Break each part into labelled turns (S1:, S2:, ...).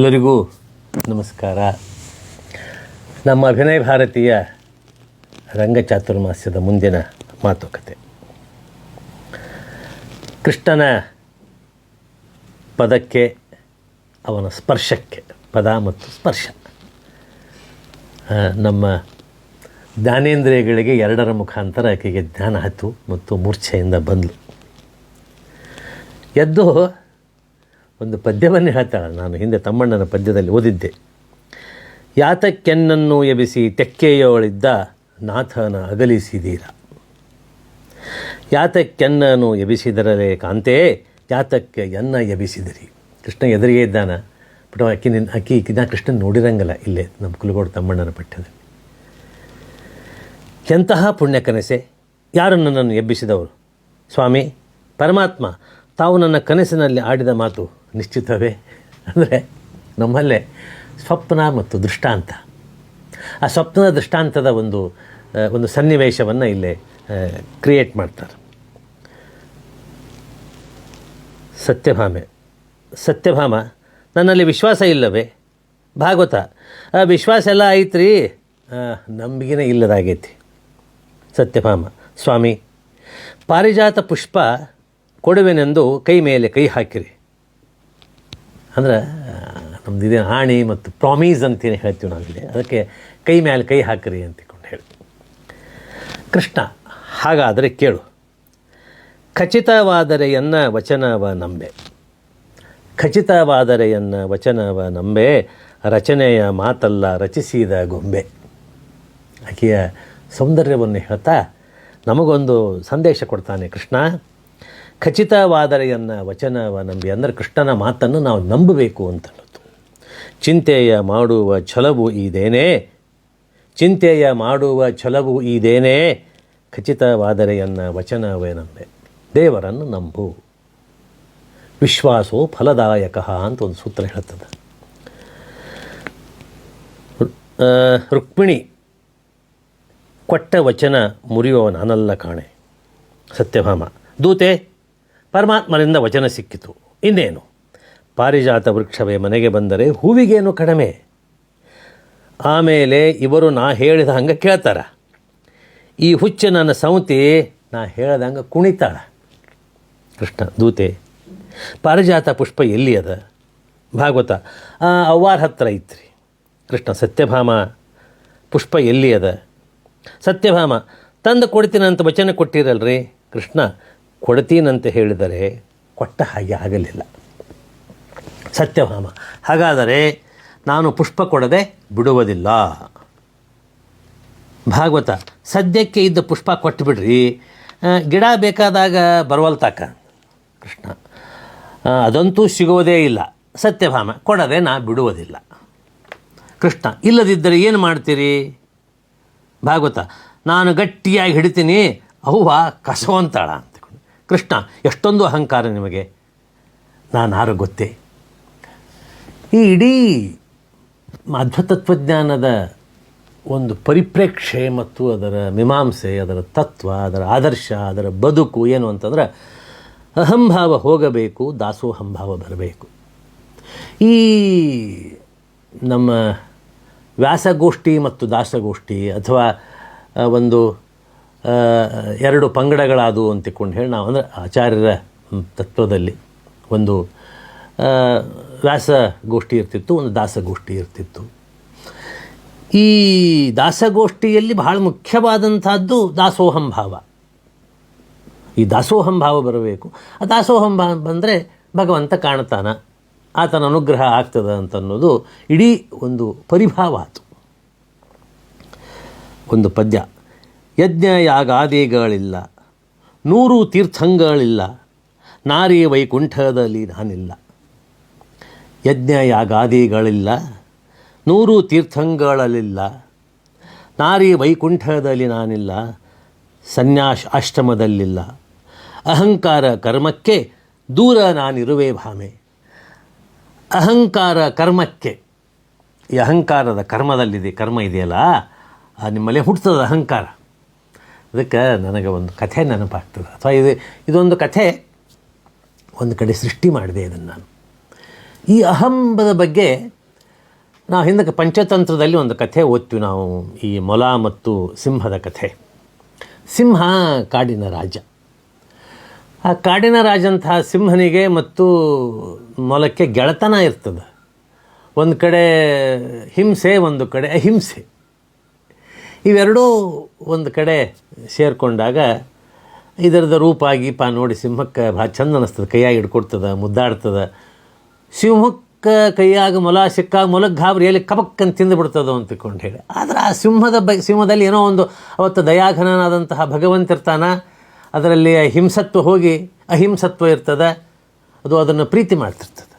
S1: ಎಲ್ಲರಿಗೂ ನಮಸ್ಕಾರ. ನಮ್ಮ ಅಭಿನಯ ಭಾರತೀಯ ರಂಗಚಾತುರ್ಮಾಸ್ಯದ ಮುಂದಿನ ಮಾತುಕತೆ. ಕೃಷ್ಣನ ಪದಕ್ಕೆ, ಅವನ ಸ್ಪರ್ಶಕ್ಕೆ, ಪದ ಮತ್ತು ಸ್ಪರ್ಶ. ನಮ್ಮ ಜ್ಞಾನೇಂದ್ರಿಯಗಳಿಗೆ ಎರಡರ ಮುಖಾಂತರ ಆಕೆಗೆ ಜ್ಞಾನ ಹತ್ತು ಮತ್ತು ಮೂರ್ಛೆಯಿಂದ ಬಂದಳು ಎದ್ದು ಒಂದು ಪದ್ಯವನ್ನು ಹೇಳ್ತಾಳೆ. ನಾನು ಹಿಂದೆ ತಮ್ಮಣ್ಣನ ಪದ್ಯದಲ್ಲಿ ಓದಿದ್ದೆ. ಯಾತಕ್ಕೆನ್ನನ್ನು ಎಬಿಸಿ ತೆಕ್ಕೆಯೋಳಿದ್ದ ನಾಥನ ಅಗಲಿಸಿದೀರ. ಯಾತಕ್ಕೆನ್ನನು ಎಬಿಸಿದರಲೇ ಕಾಂತೆ, ಯಾತಕ್ಕೆ ಎನ್ನ ಎಬಿಸಿದಿರಿ ಕೃಷ್ಣ ಎದುರಿಗೆ ಇದ್ದಾನ. ಬಟ್ ಅಕ್ಕಿ ನಿನ್ನ ಅಕ್ಕಿ ನಾ ಕೃಷ್ಣನ್ ನೋಡಿರಂಗಲ್ಲ ಇಲ್ಲೇ ನಮ್ಮ ಕುಲಗೋಡು ತಮ್ಮಣ್ಣನ ಪಠ್ಯದಲ್ಲಿ ಎಂತಹ ಪುಣ್ಯ ಕನಸೆ ಯಾರು ನನ್ನನ್ನು ಎಬ್ಬಿಸಿದವರು? ಸ್ವಾಮಿ, ಪರಮಾತ್ಮ ತಾವು ನನ್ನ ಕನಸಿನಲ್ಲಿ ಆಡಿದ ಮಾತು ನಿಶ್ಚಿತವೇ? ಅಂದರೆ ನಮ್ಮಲ್ಲೇ ಸ್ವಪ್ನ ಮತ್ತು ದೃಷ್ಟಾಂತ. ಆ ಸ್ವಪ್ನ ದೃಷ್ಟಾಂತದ ಒಂದು ಒಂದು ಸನ್ನಿವೇಶವನ್ನು ಇಲ್ಲೇ ಕ್ರಿಯೇಟ್ ಮಾಡ್ತಾರೆ. ಸತ್ಯಭಾಮೆ. ಸತ್ಯಭಾಮ, ನನ್ನಲ್ಲಿ ವಿಶ್ವಾಸ ಇಲ್ಲವೇ? ಭಾಗವತ, ಆ, ವಿಶ್ವಾಸ ಎಲ್ಲ ಐತ್ರಿ? ನಂಬಿಕೆನೇ ಇಲ್ಲದಾಗೈತಿ. ಸತ್ಯಭಾಮ, ಸ್ವಾಮಿ, ಪಾರಿಜಾತ ಪುಷ್ಪ ಕೊಡುವೆನೆಂದು ಕೈ ಮೇಲೆ ಕೈ ಹಾಕಿರಿ. ಅಂದ್ರೆ ನಮ್ದು ಇದೇ ಹಾಣಿ ಮತ್ತು ಪ್ರಾಮೀಸ್ ಅಂತೇನು ಹೇಳ್ತೀವಿ ನಾವಿಲ್ಲಿ. ಅದಕ್ಕೆ ಕೈ ಮೇಲೆ ಕೈ ಹಾಕಿರಿ ಅಂತಿಕೊಂಡು ಹೇಳಿ. ಕೃಷ್ಣ, ಹಾಗಾದರೆ ಕೇಳು. ಖಚಿತವಾದರೆ ಎನ್ನ ವಚನವ ನಂಬೆ? ಖಚಿತವಾದರೆ ಎನ್ನ ವಚನವ ನಂಬೆ? ರಚನೆಯ ಮಾತಲ್ಲ ರಚಿಸಿದ ಗೊಂಬೆ? ಆಕೆಯ ಸೌಂದರ್ಯವನ್ನು ಹೇಳ್ತಾ ನಮಗೊಂದು ಸಂದೇಶ ಕೊಡ್ತಾನೆ ಕೃಷ್ಣ. ಖಚಿತವಾದರೆ ಎನ್ನ ವಚನವ ನಂಬಿ, ಅಂದರೆ ಕೃಷ್ಣನ ಮಾತನ್ನು ನಾವು ನಂಬಬೇಕು ಅಂತನ್ನೋದು ಚಿಂತೆಯ ಮಾಡುವ ಛಲವು ಇದೇನೇ ಚಿಂತೆಯ ಮಾಡುವ ಛಲವು ಇದೇನೇ ಖಚಿತವಾದರೆಯನ್ನು ವಚನವೇ ನಂಬೆ. ದೇವರನ್ನು ನಂಬು. ವಿಶ್ವಾಸೋ ಫಲದಾಯಕ ಅಂತ ಒಂದು ಸೂತ್ರ ಹೇಳ್ತದೆ. ರುಕ್ಮಿಣಿ ಕೊಟ್ಟ ವಚನ ಮುರಿಯೋ ನಾನಲ್ಲ ಕಾಣೆ. ಸತ್ಯಭಾಮ. ದೂತೆ ಪರಮಾತ್ಮನಿಂದ ವಚನ ಸಿಕ್ಕಿತು. ಇನ್ನೇನು? ಪಾರಿಜಾತ ವೃಕ್ಷವೇ ಮನೆಗೆ ಬಂದರೆ ಹೂವಿಗೇನು ಕಡಿಮೆ? ಆಮೇಲೆ ಇವರು ನಾ ಹೇಳಿದ ಹಂಗೆ ಕೇಳ್ತಾರ. ಈ ಹುಚ್ಚು ನನ್ನ ಸಂತಿ, ನಾ ಹೇಳ್ದಂಗೆ ಕುಣಿತಾಳ. ಕೃಷ್ಣ, ದೂತೆ, ಪಾರಿಜಾತ ಪುಷ್ಪ ಎಲ್ಲಿ ಅದ? ಭಾಗವತ ಅವ್ವಾರ ಹತ್ರ ಐತ್ರಿ ಕೃಷ್ಣ, ಸತ್ಯಭಾಮ ಪುಷ್ಪ ಎಲ್ಲಿ ಅದ? ಸತ್ಯಭಾಮ, ತಂದು ಕೊಡ್ತೀನಂತ ವಚನ ಕೊಟ್ಟಿರಲ್ರಿ. ಕೃಷ್ಣ ಕೊಡ್ತೀನಂತ ಹೇಳಿದರೆ ಕೊಟ್ಟ ಹಾಗೆ ಆಗಲಿಲ್ಲ. ಸತ್ಯಭಾಮ ಹಾಗಾದರೆ ನಾನು ಪುಷ್ಪ ಕೊಡದೆ ಬಿಡುವುದಿಲ್ಲ. ಭಾಗವತ, ಸದ್ಯಕ್ಕೆ ಇದ್ದ ಪುಷ್ಪ ಕೊಟ್ಟುಬಿಡ್ರಿ ಗಿಡ ಬೇಕಾದಾಗ ಬರವಲ್ತಾಕ ಕೃಷ್ಣ ಅದಂತೂ ಸಿಗುವುದೇ ಇಲ್ಲ. ಸತ್ಯಭಾಮ ಕೊಡದೆ ನಾ ಬಿಡುವುದಿಲ್ಲ. ಕೃಷ್ಣ, ಇಲ್ಲದಿದ್ದರೆ ಏನು ಮಾಡ್ತೀರಿ? ಭಾಗವತ, ನಾನು ಗಟ್ಟಿಯಾಗಿ ಹಿಡಿತೀನಿ, ಅವ್ವ ಕಸವಂತಾಳ. ಕೃಷ್ಣ, ಎಷ್ಟೊಂದು ಅಹಂಕಾರ ನಿಮಗೆ? ನಾನು ಗೊತ್ತೇ. ಈ ಇಡೀ ಮಧ್ವತತ್ವಜ್ಞಾನದ ಒಂದು ಪರಿಪ್ರೇಕ್ಷೆ ಮತ್ತು ಅದರ ಮೀಮಾಂಸೆ, ಅದರ ತತ್ವ, ಅದರ ಆದರ್ಶ, ಅದರ ಬದುಕು ಏನು ಅಂತಂದ್ರೆ ಅಹಂಭಾವ ಹೋಗಬೇಕು, ದಾಸೋಹಂಭಾವ ಬರಬೇಕು. ಈ ನಮ್ಮ ವ್ಯಾಸಗೋಷ್ಠಿ ಮತ್ತು ದಾಸಗೋಷ್ಠಿ ಅಥವಾ ಒಂದು ಎರಡು ಪಂಗಡಗಳಾದವು ಅಂತಿಕೊಂಡು ಹೇಳಿ ನಾವು ಅಂದರೆ ಆಚಾರ್ಯರ ತತ್ವದಲ್ಲಿ ಒಂದು ವ್ಯಾಸಗೋಷ್ಠಿ ಇರ್ತಿತ್ತು, ಒಂದು ದಾಸಗೋಷ್ಠಿ ಇರ್ತಿತ್ತು. ಈ ದಾಸಗೋಷ್ಠಿಯಲ್ಲಿ ಬಹಳ ಮುಖ್ಯವಾದಂಥದ್ದು ದಾಸೋಹಂ ಭಾವ. ಈ ದಾಸೋಹಂ ಭಾವ ಬರಬೇಕು. ಆ ದಾಸೋಹಂ ಭಾವ ಬಂದರೆ ಭಗವಂತ ಕಾಣ್ತಾನ, ಆತನ ಅನುಗ್ರಹ ಆಗ್ತದೆ ಅನ್ನೋದು ಇಡೀ ಒಂದು ಪರಿಭಾವ ಆತು. ಒಂದು ಪದ್ಯ. ಯಜ್ಞ ಯಾಗಾದಿಗಳಿಲ್ಲ ನೂರು ತೀರ್ಥಂಗಳಿಲ್ಲ. ನಾರಿ ವೈಕುಂಠದಲ್ಲಿ ನಾನಿಲ್ಲ. ಯಜ್ಞ ಯಾಗಾದಿಗಳಿಲ್ಲ ನೂರು ತೀರ್ಥಂಗಳಲ್ಲಿಲ್ಲ. ನಾರಿ ವೈಕುಂಠದಲ್ಲಿ ನಾನಿಲ್ಲ. ಸನ್ಯಾಸ ಆಶ್ರಮದಲ್ಲಿಲ್ಲ ಅಹಂಕಾರ ಕರ್ಮಕ್ಕೆ ದೂರ ನಾನಿರುವೆ ಭಾಮೆ. ಅಹಂಕಾರ ಕರ್ಮಕ್ಕೆ. ಈ ಅಹಂಕಾರದ ಕರ್ಮದಲ್ಲಿದೆ, ಕರ್ಮ ಇದೆಯಲ್ಲ? ನಿಮ್ಮಲ್ಲಿ ಹುಟ್ಟುತ್ತದೆ ಅಹಂಕಾರ. ಅದಕ್ಕೆ ನನಗೆ ಒಂದು ಕಥೆ ನೆನಪಾಗ್ತದೆ. ಅಥವಾ ಇದು, ಇದೊಂದು ಕಥೆ ಒಂದು ಕಡೆ ಸೃಷ್ಟಿ ಮಾಡಿದೆ ಇದನ್ನು ನಾನು. ಈ ಅಹಂಬದ ಬಗ್ಗೆ ನಾವು ಹಿಂದಕ್ಕೆ ಪಂಚತಂತ್ರದಲ್ಲಿ ಒಂದು ಕಥೆ ಓದ್ತೀವಿ ನಾವು. ಈ ಮೊಲ ಮತ್ತು ಸಿಂಹದ ಕಥೆ. ಸಿಂಹ ಕಾಡಿನ ರಾಜ. ಆ ಕಾಡಿನ ರಾಜಂತಹ ಸಿಂಹನಿಗೆ ಮತ್ತು ಮೊಲಕ್ಕೆ ಗೆಳೆತನ ಇರ್ತದೆ. ಒಂದು ಕಡೆ ಹಿಂಸೆ, ಒಂದು ಕಡೆ ಅಹಿಂಸೆ. ಇವೆರಡೂ ಒಂದು ಕಡೆ ಸೇರಿಕೊಂಡಾಗ ಇದರದ ರೂಪ ಗೀಪ ನೋಡಿ ಸಿಂಹಕ್ಕೆ ಭಾಳ ಚಂದ ಅನ್ನಿಸ್ತದೆ ಕೈಯಾಗಿ ಹಿಡ್ಕೊಡ್ತದೆ, ಮುದ್ದಾಡ್ತದೆ. ಸಿಂಹಕ್ಕೆ ಕೈಯಾಗ ಮೊಲ, ಸಿಕ್ಕಾಗ ಮೊಲಕ್ಕೆ ಗಾಬರಿ ಎಲ್ಲಿ ಕಬಕ್ ಅಂತ ತಿಂದು ಬಿಡ್ತದೋ ಅಂತ ತಿಳ್ಕೊಂಡು ಹೇಳಿ. ಆದರೆ ಆ ಸಿಂಹದ ಬ, ಸಿಂಹದಲ್ಲಿ ಏನೋ ಒಂದು ಅವತ್ತು ದಯಾಘನನಾದಂತಹ ಭಗವಂತ ಇರ್ತಾನ, ಅದರಲ್ಲಿ ಹಿಂಸತ್ವ ಹೋಗಿ ಅಹಿಂಸತ್ವ ಇರ್ತದೆ, ಅದು ಅದನ್ನು ಪ್ರೀತಿ ಮಾಡ್ತಿರ್ತದೆ.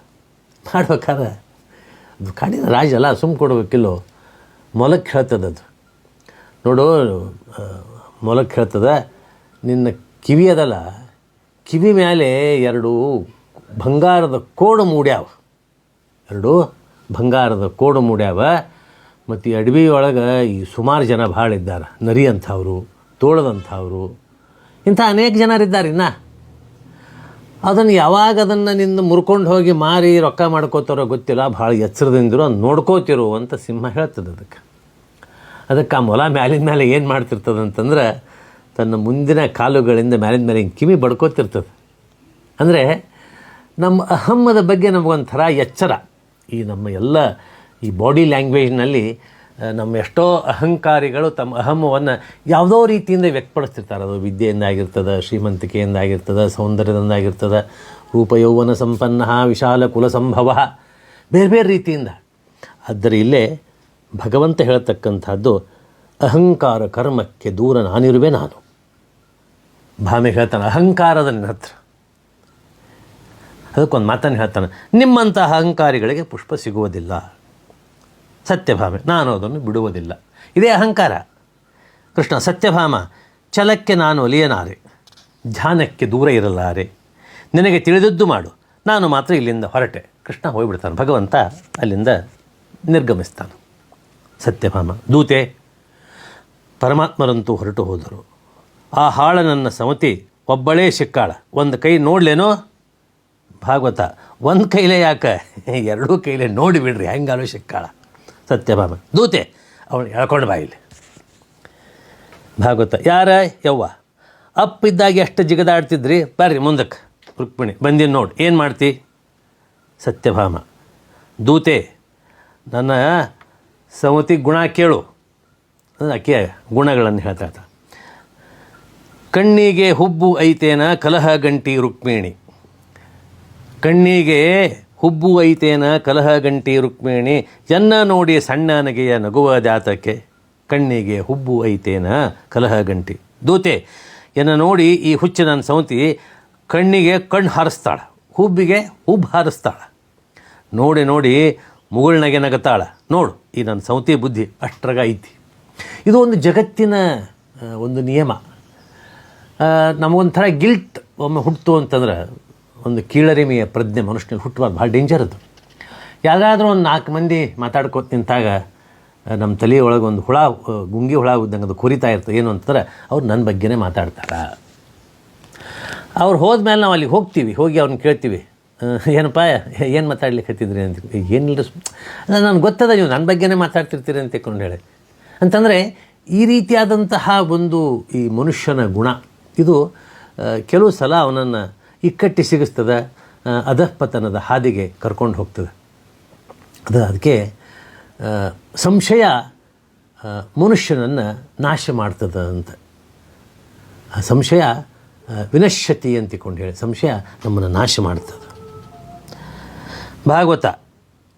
S1: ಮಾಡ್ಬೇಕಾದ್ರೆ ಅದು ಕಾಡಿನ ರಾಜ ಅಲ್ಲ ಸುಮ್ಮ ಕೊಡಬೇಕಿಲ್ಲೋ ಮೊಲಕ್ಕೆ ಹೇಳ್ತದದು. ನೋಡು ಮೊಲಕ್ಕೆ ಹೇಳ್ತದೆ, ನಿನ್ನ ಕಿವಿ ಅದಲ್ಲ, ಕಿವಿ ಮೇಲೆ ಎರಡು ಬಂಗಾರದ ಕೋಡು ಮೂಡ್ಯಾವ. ಎರಡು ಬಂಗಾರದ ಕೋಡು ಮೂಡ್ಯಾವ. ಮತ್ತು ಈ ಅಡವಿ ಒಳಗೆ ಈ ಸುಮಾರು ಜನ ಭಾಳ ಇದ್ದಾರೆ ನರಿ ಅಂಥವ್ರು ತೋಳದಂಥವ್ರು ಇಂಥ ಅನೇಕ ಜನರಿದ್ದಾರೆ ಇನ್ನ. ಅದನ್ನು ಯಾವಾಗ ಅದನ್ನು ನಿನ್ನ ಮುರ್ಕೊಂಡು ಹೋಗಿ ಮಾರಿ ರೊಕ್ಕ ಮಾಡ್ಕೋತಾರೋ ಗೊತ್ತಿಲ್ಲ, ಭಾಳ ಎಚ್ಚರದಿಂದಿರೋ ನೋಡ್ಕೋತಿರು ಅಂತ ಸಿಂಹ ಹೇಳ್ತದೆ ಅದಕ್ಕೆ. ಅದಕ್ಕೆ ಆ ಮೊಲ ಮ್ಯಾಲಿನ ಮೇಲೆ ಏನು ಮಾಡ್ತಿರ್ತದೆ ಅಂತಂದ್ರೆ ತನ್ನ ಮುಂದಿನ ಕಾಲುಗಳಿಂದ ಮ್ಯಾಲಿನ ಮೇಲೆ ಕಿವಿ ಬಡ್ಕೋತಿರ್ತದೆ. ಅಂದರೆ ನಮ್ಮ ಅಹಮ್ಮದ ಬಗ್ಗೆ ನಮಗೊಂಥರ ಎಚ್ಚರ. ಈ ನಮ್ಮ ಎಲ್ಲ ಈ ಬಾಡಿ ಲ್ಯಾಂಗ್ವೇಜ್ನಲ್ಲಿ ನಮ್ಮ ಎಷ್ಟೋ ಅಹಂಕಾರಿಗಳು ತಮ್ಮ ಅಹಮ್ಮವನ್ನು ಯಾವುದೋ ರೀತಿಯಿಂದ ವ್ಯಕ್ತಪಡಿಸ್ತಿರ್ತಾರೆ. ಅದು ವಿದ್ಯೆಯಿಂದ ಆಗಿರ್ತದೆ ಶ್ರೀಮಂತಿಕೆಯಿಂದ ಆಗಿರ್ತದೆ ಸೌಂದರ್ಯದಿಂದ ಆಗಿರ್ತದೆ ರೂಪ ಯೌವನ ಸಂಪನ್ನ ವಿಶಾಲ ಕುಲ ಸಂಭವ, ಬೇರೆ ಬೇರೆ ರೀತಿಯಿಂದ. ಆದರೆ ಭಗವಂತ ಹೇಳ್ತಕ್ಕಂಥದ್ದು, ಅಹಂಕಾರ ಕರ್ಮಕ್ಕೆ ದೂರ ನಾನಿರುವೆ ನಾನು. ಭಾಮೆ ಹೇಳ್ತಾನೆ, ಅಹಂಕಾರದ ನಿನ್ನ ಹತ್ರ. ಅದಕ್ಕೊಂದು ಮಾತನ್ನು ಹೇಳ್ತಾನೆ, ನಿಮ್ಮಂತಹ ಅಹಂಕಾರಿಗಳಿಗೆ ಪುಷ್ಪ ಸಿಗುವುದಿಲ್ಲ. ಸತ್ಯಭಾಮೆ ನಾನು ಅದನ್ನು ಬಿಡುವುದಿಲ್ಲ. ಇದೇ ಅಹಂಕಾರ. ಕೃಷ್ಣ ಸತ್ಯಭಾಮ ಛಲಕ್ಕೆ ನಾನು ಒಲಿಯನಾರೆ, ಧ್ಯಾನಕ್ಕೆ ದೂರ ಇರಲಾರೆ. ನಿನಗೆ ತಿಳಿದದ್ದು ಮಾಡು, ನಾನು ಮಾತ್ರ ಇಲ್ಲಿಂದ ಹೊರಟೆ. ಕೃಷ್ಣ ಹೋಗಿಬಿಡ್ತಾನೆ, ಭಗವಂತ ಅಲ್ಲಿಂದ ನಿರ್ಗಮಿಸ್ತಾನೆ. ಸತ್ಯಭಾಮ. ದೂತೆ, ಪರಮಾತ್ಮರಂತೂ ಹೊರಟು ಹೋದರು. ಆ ಹಾಳ ನನ್ನ ಸಮತಿ, ಒಬ್ಬಳೇ ಸಿಕ್ಕಾಳ ಒಂದು ಕೈ ನೋಡ್ಲೇನೋ? ಭಾಗವತ. ಒಂದು ಕೈಲೇ ಯಾಕೆ? ಎರಡೂ ಕೈಲೇ ನೋಡಿಬಿಡ್ರಿ ಹೆಂಗಾಲೂ ಸಿಕ್ಕಾಳ ಸತ್ಯಭಾಮ. ದೂತೆ, ಅವಳು ಹೇಳ್ಕೊಂಡು ಬಾ ಇಲ್ಲಿ. ಭಾಗವತ. ಯಾರ? ಯವ್ವ. ಅಪ್ಪ ಇದ್ದಾಗ ಎಷ್ಟು ಜಿಗದಾಡ್ತಿದ್ರಿ? ಬರ್ರಿ ಮುಂದಕ್ಕೆ ರುಕ್ಮಿಣಿ, ಬಂದಿನ ನೋಡಿ. ಏನು ಮಾಡ್ತಿ? ಸತ್ಯಭಾಮ. ದೂತೆ, ನನ್ನ ಸಮತಿ ಗುಣ ಕೇಳು. ಅಂದರೆ ಆಕೆ ಗುಣಗಳನ್ನು ಹೇಳ್ತಾ ಇರ್ತಾ ಕಣ್ಣಿಗೆ ಹುಬ್ಬು ಐತೇನ ಕಲಹ ಗಂಟಿ ರುಕ್ಮಿಣಿ. ಕಣ್ಣಿಗೆ ಹುಬ್ಬು ಐತೇನ ಕಲಹ ಗಂಟಿ ರುಕ್ಮಿಣಿ. ಜನ್ನ ನೋಡಿ ಸಣ್ಣ ನಗೆಯ ನಗುವ ಜಾತಕ್ಕೆ ಕಣ್ಣಿಗೆ ಹುಬ್ಬು ಐತೇನ ಕಲಹ ಗಂಟಿ. ದೂತೆ, ಎನ್ನ ನೋಡಿ ಈ ಹುಚ್ಚು ನನ್ನ ಸೌತಿ ಕಣ್ಣಿಗೆ ಕಣ್ಣು ಹಾರಿಸ್ತಾಳೆ. ಹುಬ್ಬಿಗೆ ಹುಬ್ಬು ಹಾರಿಸ್ತಾಳ. ನೋಡಿ ನೋಡಿ ಮುಗುಳ್ನಗೆ ನಗತಾಳ. ನೋಡು, ಈ ನನ್ನ ಸೌತಿ ಬುದ್ಧಿ ಅಷ್ಟ್ರಾಗ ಐತಿ ಇದು ಒಂದು ಜಗತ್ತಿನ ಒಂದು ನಿಯಮ. ನಮಗೊಂಥರ ಗಿಲ್ಟ್ ಒಮ್ಮೆ ಹುಟ್ಟಿತು ಅಂತಂದ್ರೆ ಒಂದು ಕೀಳರಿಮೆಯ ಪ್ರಜ್ಞೆ ಮನುಷ್ಯನಿಗೆ ಹುಟ್ಟಬಾರ್ದು ಭಾಳ ಡೇಂಜರ್ ಅದು. ಯಾರಾದರೂ ಒಂದು ನಾಲ್ಕು ಮಂದಿ ಮಾತಾಡ್ಕೋತ ನಿಂತಾಗ ನಮ್ಮ ತಲೆಯೊಳಗೆ ಒಂದು ಹುಳ ಗುಂಗಿ ಹುಳ ಇದ್ದಂಗೆ ಅದು ಕುರಿತಾ ಇರ್ತದೆ. ಏನು ಅಂತಂದ್ರೆ ಅವ್ರು ನನ್ನ ಬಗ್ಗೆನೇ ಮಾತಾಡ್ತಾರೆ. ಅವ್ರು ಹೋದ್ಮೇಲೆ ನಾವು ಅಲ್ಲಿಗೆ ಹೋಗ್ತೀವಿ. ಹೋಗಿ ಅವ್ರನ್ನ ಕೇಳ್ತೀವಿ. ಏನಪ್ಪ, ಏನು ಮಾತಾಡ್ಲಿಕ್ಕೆ ಹತ್ತಿದ್ರಿ ಅಂತ ಏನಿಲ್ಲ ನಾನು ಗೊತ್ತದ, ನೀವು ನನ್ನ ಬಗ್ಗೆನೇ ಮಾತಾಡ್ತಿರ್ತೀರಿ ಅಂತ ತಿಳ್ಕೊಂಡು ಹೇಳಿ. ಅಂತಂದರೆ, ಈ ರೀತಿಯಾದಂತಹ ಒಂದು ಈ ಮನುಷ್ಯನ ಗುಣ, ಇದು ಕೆಲವು ಸಲ ಅವನನ್ನು ಇಕ್ಕಟ್ಟಿ ಸಿಗಿಸ್ತದೆ ಅಧಃಪತನದ ಹಾದಿಗೆ ಕರ್ಕೊಂಡು ಹೋಗ್ತದೆ. ಅದು ಅದಕ್ಕೆ ಸಂಶಯ ಮನುಷ್ಯನನ್ನು ನಾಶ ಮಾಡ್ತದೆ ಅಂತ. ಸಂಶಯ ವಿನಶ್ಯತಿ ಅಂತಿಕೊಂಡು ಹೇಳಿ. ಸಂಶಯ ನಮ್ಮನ್ನು ನಾಶ ಮಾಡ್ತದೆ. ಭಾಗವತ,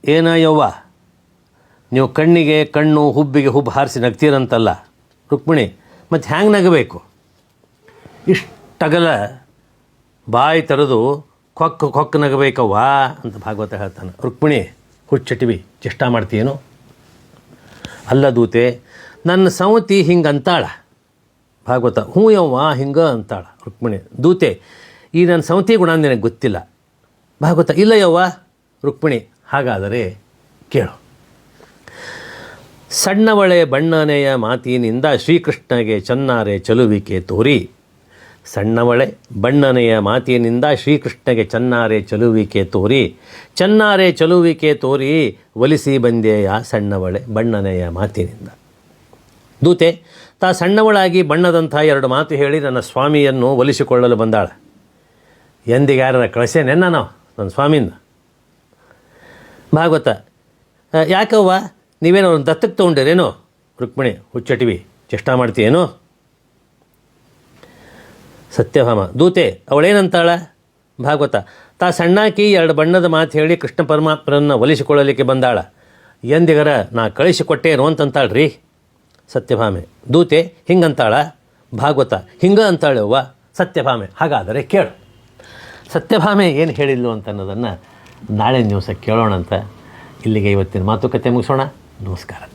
S1: ಏನ ಯವ್ವ? ನೀವು ಕಣ್ಣಿಗೆ, ಕಣ್ಣು, ಹುಬ್ಬಿಗೆ ಹುಬ್ಬು ಹಾರಿಸಿ ನಗ್ತೀರಂತಲ್ಲ, ರುಕ್ಮಿಣಿ, ಮತ್ತು ಹ್ಯಾಂಗೆ ನಗಬೇಕು? ಇಷ್ಟಗಲ ಬಾಯಿ ತರದು ಕೊಕ್ಕ ಕೊಕ್ಕ ನಗಬೇಕವ್ವ ಅಂತ ಭಾಗವತ ಹೇಳ್ತಾನೆ. ರುಕ್ಮಿಣಿ, ಹುಚ್ಚಟಿವಿ, ಚೇಷ್ಟ ಮಾಡ್ತೀಯೇನು? ಅಲ್ಲ ದೂತೆ, ನನ್ನ ಸಂವತಿ ಹಿಂಗೆ ಅಂತಾಳ ಭಾಗವತ, ಹ್ಞೂ ಯವ್ವ, ಹಿಂಗೆ ಅಂತಾಳ ರುಕ್ಮಿಣಿ. ದೂತೆ, ಈ ನನ್ನ ಸಂವತಿ ಗುಣ ನಿನಗೆ ಗೊತ್ತಿಲ್ಲ. ಭಾಗವತ, ಇಲ್ಲ ಯವ್ವ? ರುಕ್ಮಿಣಿ, ಹಾಗಾದರೆ ಕೇಳು. ಸಣ್ಣವಳೆ ಬಣ್ಣನೆಯ ಮಾತಿನಿಂದ ಶ್ರೀಕೃಷ್ಣಗೆ ಚೆನ್ನಾರೆ ಚಲುವಿಕೆ ತೋರಿ. ಸಣ್ಣವಳೆ ಬಣ್ಣನೆಯ ಮಾತಿನಿಂದ ಶ್ರೀಕೃಷ್ಣಗೆ ಚೆನ್ನಾರೆ ಚಲುವಿಕೆ ತೋರಿ. ಚೆನ್ನಾರೆ ಚಲುವಿಕೆ ತೋರಿ, ಒಲಿಸಿ ಬಂದೆಯ ಸಣ್ಣವಳೆ ಬಣ್ಣನೆಯ ಮಾತಿನಿಂದ. ದೂತೆ, ತಾ ಸಣ್ಣವಳಾಗಿ ಬಣ್ಣದಂಥ ಎರಡು ಮಾತು ಹೇಳಿ ನನ್ನ ಸ್ವಾಮಿಯನ್ನು ಒಲಿಸಿಕೊಳ್ಳಲು ಬಂದಾಳೆ. ಎಂದಿಗಾರರ ಕಳಿಸೇನೆನ್ನ ನಾವು, ನನ್ನ ಸ್ವಾಮಿಯಿಂದ. ಭಾಗವತ. "ಆ, ಯಾಕವ್ವ? ನೀವೇನೋ ಅವ್ರನ್ನ ದತ್ತಕ್ಕೆ ತೊಗೊಂಡಿರೇನು? ರುಕ್ಮಿಣಿ ಹುಚ್ಚಟಿವಿ ಚೇಷ್ಟ ಮಾಡ್ತೀಯೇನೋ? ಸತ್ಯಭಾಮ ದೂತೆ ಅವಳೇನಂತಾಳ? ಭಾಗವತ ತಾ ಸಣ್ಣಾಕಿ ಎರಡು ಬಣ್ಣದ ಮಾತು ಹೇಳಿ ಕೃಷ್ಣ ಪರಮಾತ್ಮರನ್ನು ಒಲಿಸಿಕೊಳ್ಳಲಿಕ್ಕೆ ಬಂದಾಳ. ಎಂದಿಗರ ನಾ ಕಳಿಸಿಕೊಟ್ಟೇನು ಅಂತಂತಾಳ್ರಿ? ಸತ್ಯಭಾಮೆ ದೂತೆ ಹಿಂಗಂತಾಳ? ಭಾಗವತ ಹಿಂಗ ಅಂತಾಳೆ ಅವ್ವ ಸತ್ಯಭಾಮೆ ಹಾಗಾದರೆ ಕೇಳು. ಸತ್ಯಭಾಮೆ ಏನು ಹೇಳಿದ್ಲು ಅಂತ ಅನ್ನೋದನ್ನು ನಾಳೆ ದಿವಸ ಕೇಳೋಣ ಅಂತ ಇಲ್ಲಿಗೆ ಇವತ್ತಿನ ಮಾತುಕತೆ ಮುಗಿಸೋಣ. ನಮಸ್ಕಾರ.